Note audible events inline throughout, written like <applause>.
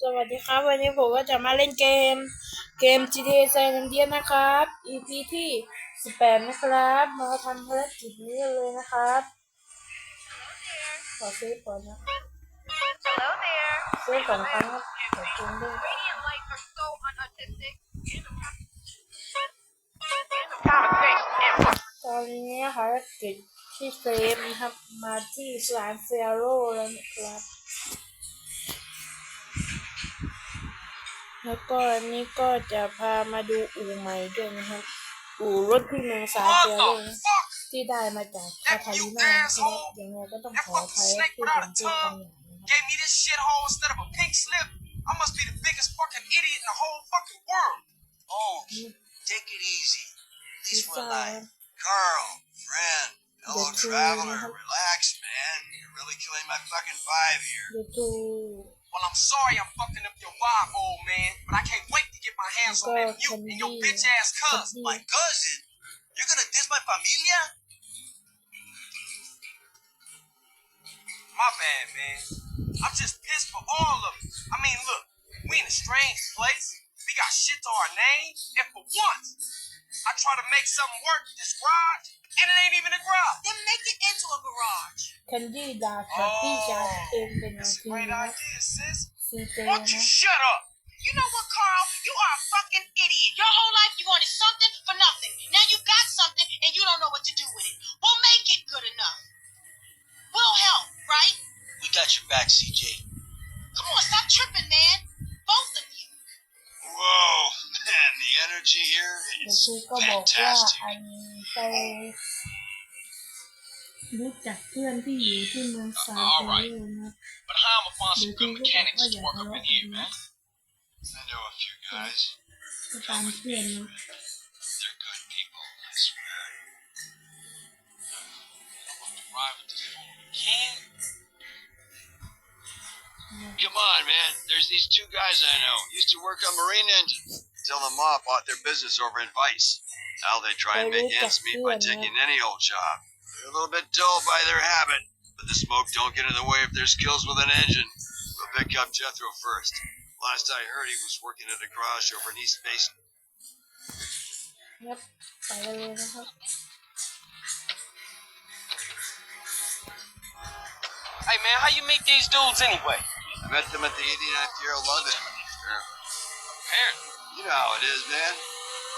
สวัสดีครับ วันนี้ผมก็จะมาเล่นเกม เกม GTA San Andreas นะครับ EP ที่ 18 นะครับ มาทำภารกิจนี้กันเลยนะครับ ขอซื้อก่อนนะ Hello there. ซื้อสองครั้งครับขอบคุณด้วยตอนนี้ภารกิจที่เซฟนะครับ มาที่สถานเซียโร่แล้วนะครับ แล้วก็อันนี้ก็จะพามาดูอู่ใหม่ด้วยนะครับ อู่รถที่เมืองซานเซียโร่นะที่ได้มาจากคาทาลิน่านะครับยังไงก็ต้องขออภัยที่ผมพูดคำหยาบนะครับ Gave me this shithole instead of a pink slip. I must be the biggest fucking idiot in the whole fucking world. Oh, take it easy. At least we're It's, alive. uh, Carl, friend, fellow the two- traveler, relax, man. You're really killing my fucking vibe here. Well, I'm sorry I'm fucking up your vibe, old man, but I can't wait to get my hands on that mute and your bitch ass cousin, My cousin? You're gonna diss my familia? My bad, man. I'm just pissed for all of you. I mean, look, we in a strange place. We got shit to our name, and for once, try to make something work in this garage, and it ain't even a garage. Then make it into a garage. Can do, capilla, oh, that's a great idea, sis. Won't you shut up? You know what, Carl? You are a fucking idiot. Your whole life you wanted something for nothing. Now you got something and you don't know what to do with it. We'll make it good enough. We'll help, right? We got your back, CJ. Come on, stop tripping, man. Both of you. Whoa, <laughs> man, the energy here คือก็บอกว่า fantastic. อันไปรู้จักเพื่อนที่อยู่ที่เมืองซานเตโรนะ But how am I find เดี๋ยว some คือ good ก็บอก mechanics ว่าอ to ย่า work ทะ up เลาะ in กัน here, นะ man? I know a few guys. ก็ตามเพื่อนนะ They're good people, I swear. Drive with this fool. Can? Come on, man. There's these two guys I know. Used to work on marine engines. Till the mob bought their business over in Vice. Now they try and make ends meet by taking any old job. They're a little bit dull by their habit, but the smoke don't get in the way of their skills with an engine. We'll pick up Jethro first. Last I heard, he was working at a garage over in East Basin. Yep. Hey man, how you meet these dudes anyway? I met them at the 89th of London. Apparently. Apparently. You know how it is, man.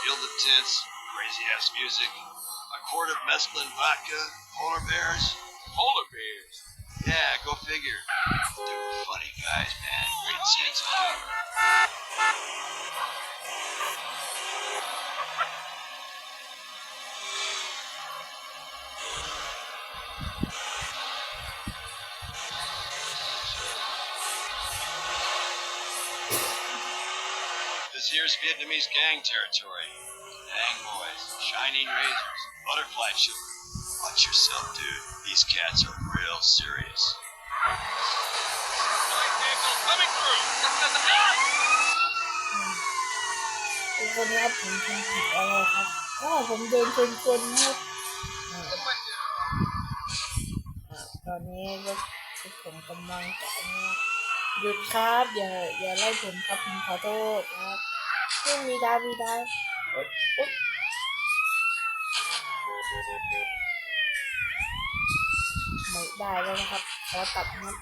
Gilded tints, crazy ass music, a quart of mescaline vodka, polar bears. Polar bears. Yeah, go figure. Dude, funny guys, man. Great sense of humor. This here's Vietnamese gang territory. Dang boys, shining razors, butterfly children. Watch yourself, dude. These cats are real serious. Light vehicle coming through. Ah! ทุกคนรับผมทำผิดอะไรครับอ๋อผมเดินชนคนครับตอนนี้รถผมกำลังจะหยุดครับ อย่าอย่าไล่ผมครับผมขอโทษครับ ม่มีดาวมีดาวโอ๊ยโอ๊ยไม่ได้แล้วนะครับ ขอตัดนะ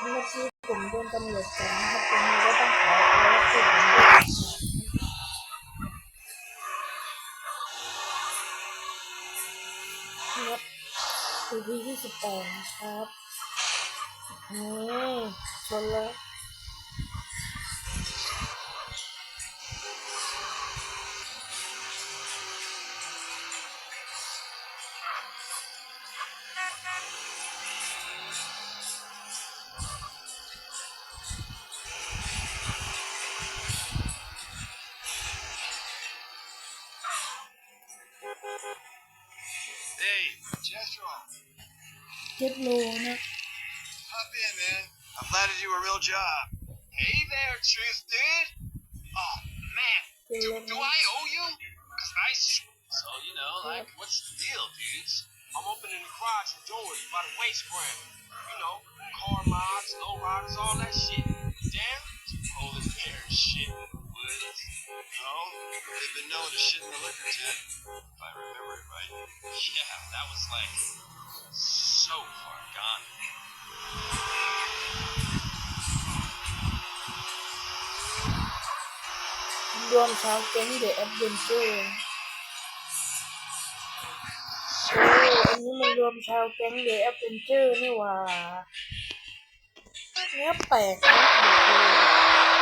เมื่อกี้ผมโดนตำรวจจับนะครับผมก็ต้องขอขอรับผิดผมด้วยนะครับคือที่ที่สิบแปดนะครับอืมชนแล้ว Get low on it. Hop in, man. I'm glad to do a real job. Hey there, Truth, dude. Oh, man. Do, do I owe you? Because I So, you know, like, what's the deal, dudes? I'm opening the garage and doors by the waste ground. You know, car mods, low riders, all that shit. Damn, too this in here, shit. Woods, you they've been known to shit in the liquor tent, if I remember it right. <laughs> Yeah, that was like so far gone. รวมชาวแก๊งเดอะแอดเวนเจอร์โอ้อันนี้มันรวมชาวแก๊งเดอะแอดเวนเจอร์นี่หว่าเนี้ยแปลกนะ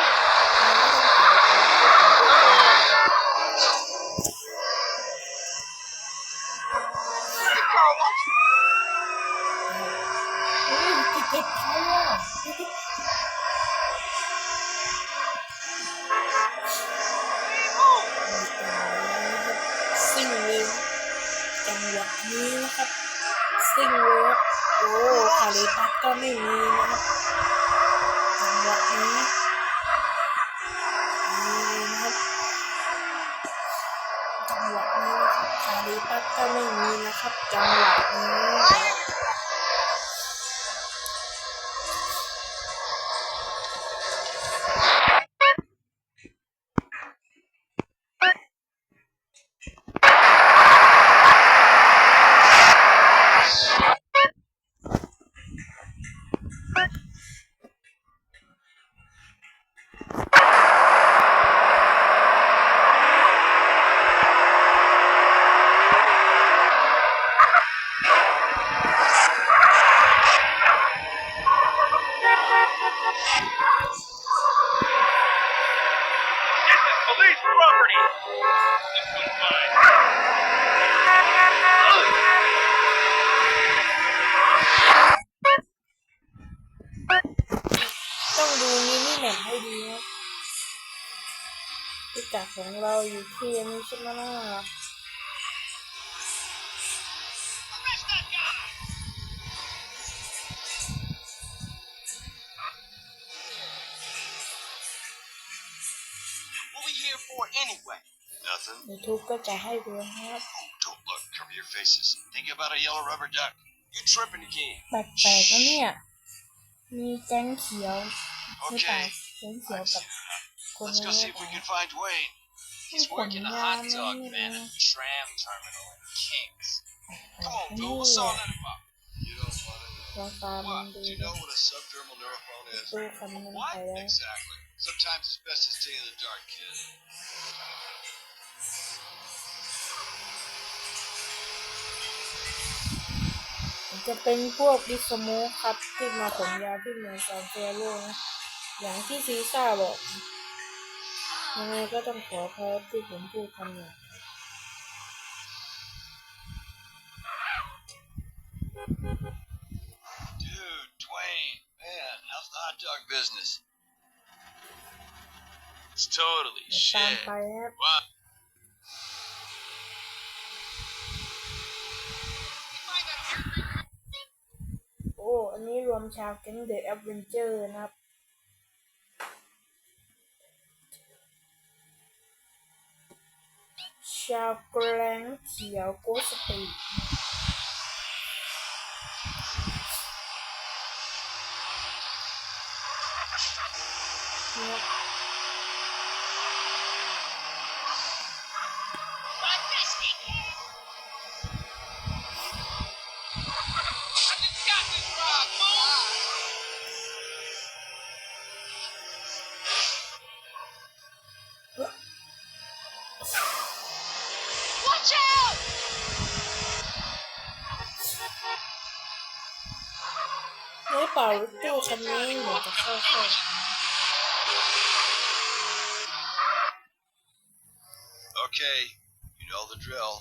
จังหวะนี้นะครับซิ่งเลยครับโอ้คาริตัสก็ไม่มีนะครับจังหวะนี้นี่นะครับจังหวะนี้นะครับคาริตัสก็ไม่มีนะครับ จังหวะนี้ ล่ะ What we here for anyway? Nothing. ยูทูบก็จะให้ดูนะครับ Don't look. Cover your faces. Think about a yellow rubber duck. You tripping again. แปลกๆนะเนี่ย มีแก๊งเขียวไม่เปล่า Okay. แก๊งเขียว I've กับ seen enough. คน Let's นี้ go see if we can find Wayne. He's working a hot dog man at the tram terminal in Kings. Come on, dude, what's all that about? You don't want to know. What? Do you know what a subdermal neurophone is? What? Exactly. Sometimes it's best to stay in the dark, kid. It's a pen pop with some more hot kid มาผมยาวที่เหมือนซานเฟโร่อย่างที่ซีซ่าบอก ยังไงก็ต้องขอโทษที่ผมพูดคำหนี้ Dude, Dwayne, man, how's the hot dog business? It's totally ตาม shit. ไปครับ What? โอ้ อันนี้รวมชาวแก๊งเดอะแอดเวนเจอร์นะครับ 小果篮只有果实可以。รถตู้คันนี้เหมือนจะเข้าเข้า Okay, you know the drill.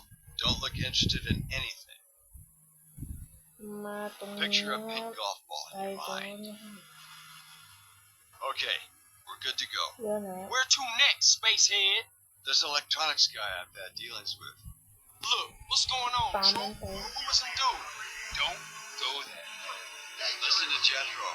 Don't look interested in anything. มาตรงนี้ Picture a นะ pink golf ball ไป in your ตรง mind. นี้ Okay, we're good to go. เรือไหน Where to next, spacehead? There's an electronics guy I've had dealings with. Look, what's going on, Bye, True? man. Who was some dude? Don't go there. Listen to Jethro.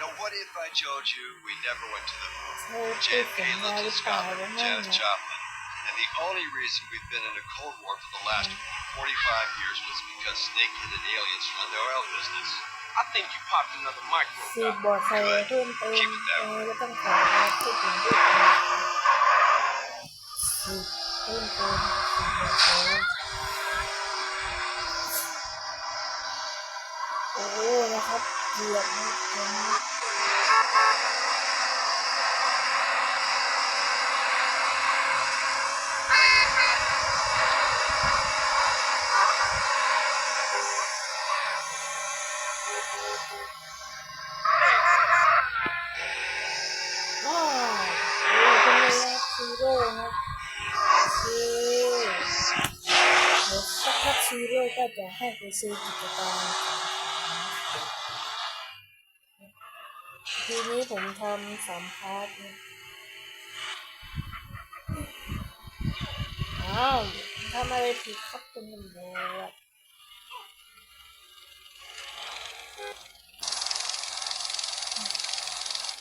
Now, what if I told you we never went to the moon? เธอพูด JFK สัญญา lived ห in รือเปล่า Scotland ว่า with ไม่ Janis เนี่ย Joplin. And the only reason we've been in a Cold War for the last 45 years was because snake-headed aliens run the oil business. I think you popped another micro. สืบ Doc. บอร์ดใครเพิ่มเติมยังไงก็ต้อง นะครับเกือบนะครับซีโร่ก็จะให้ไปซื้อกิจการ ทีนี้ผมทำสามพาร์ทนะอ้าวทำอะไรผิดครับคุณตำรวจ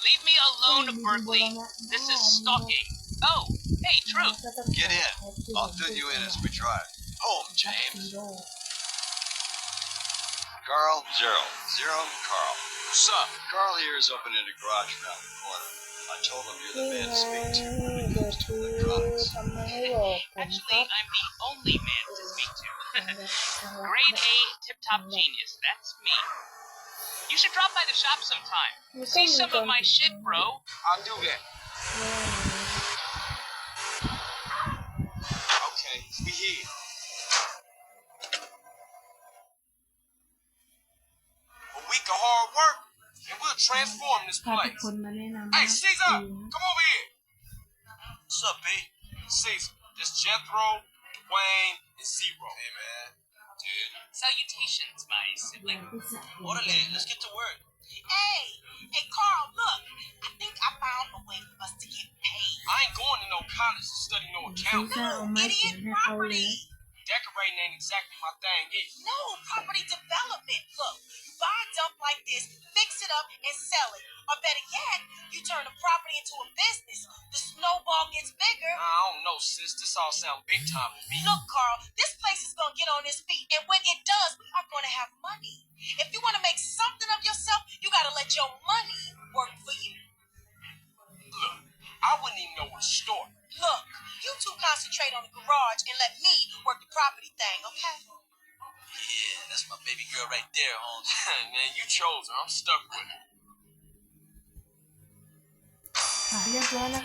Leave me alone, Berkeley. This is stalking. Oh, hey, Truth. Get in. I'll fill you in as we drive. Home, James. Carl, Zero. Zero, Carl. What's up? Carl here is opening a garage around the corner. I told him you're the man to speak to when it comes to electronics. Actually, I'm the only man to speak to. <laughs> Grade A tip-top genius, that's me. You should drop by the shop sometime. See some of my shit, bro. I'll do that. transform this place. Hey, Caesar, come over here. What's up, B? Caesar, this Jethro, Dwayne, and Zero. Hey, man. Dude. Salutations, my sibling. Orderly, let's get to work. Hey, hey, Carl, look. I think I found a way for us to get paid. I ain't going to no college to study no accounting. No, idiot property. Decorating ain't exactly my thing either. No, property development. Look, buy a dump like this, fix it up, and sell it. Or better yet, you turn the property into a business. The snowball gets bigger. I don't know, sis. This all sounds big time to me. Look, Carl, this place is gonna get on its feet, and when it does, we are gonna have money. If you wanna make something of yourself, you gotta let your money work for you. Look, I wouldn't even know where to start. Look, you two concentrate on the garage and let me work the property thing, okay? Yeah, that's my baby girl right there, Holmes. <laughs> Man, you chose her. I'm stuck with her. Habla na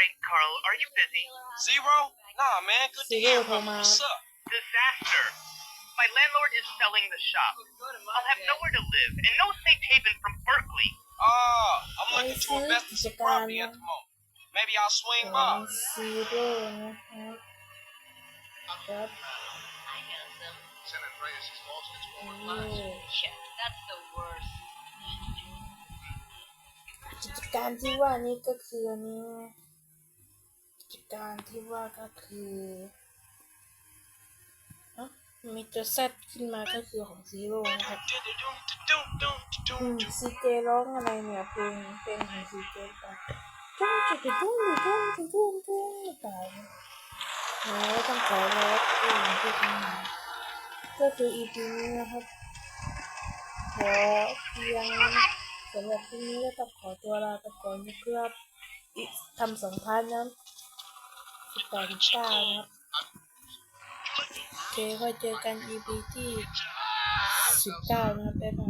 Sorry, Carl, are you busy? Zero? Nah, man, good to hear from you. What's up? Disaster. My landlord is selling the shop. I'll have nowhere to live, and no safe haven from Berkeley. Ah, I'm looking to invest in some property at the moment. Maybe I'll swing by. San Andreas has lost its forward lines. Shit, that's the worst. 感激万你个可怜。 กิจการที่ว่าก็คือมีตัวแซดขึ้นมาก็คือของซีโร่นะครับอืมซีเจร้องอะไรเนี่ยเพลงเพลงของซีเจไปจุ้งจุดจุ้งจุ้งจุ้งจุ้งจุ้งตายแล้วต้องขอรับเพลงที่ทำมาก็คืออีพีนี้นะครับขอเพียงสำหรับที่นี้ก็ต้องขอตัวลาไปก่อนนะครับทำสองพันนะ สิบแปดสิบเก้านะครับโอเคค่อยเจอกัน EP ที่สิบเก้านะครับบ๊ายบาย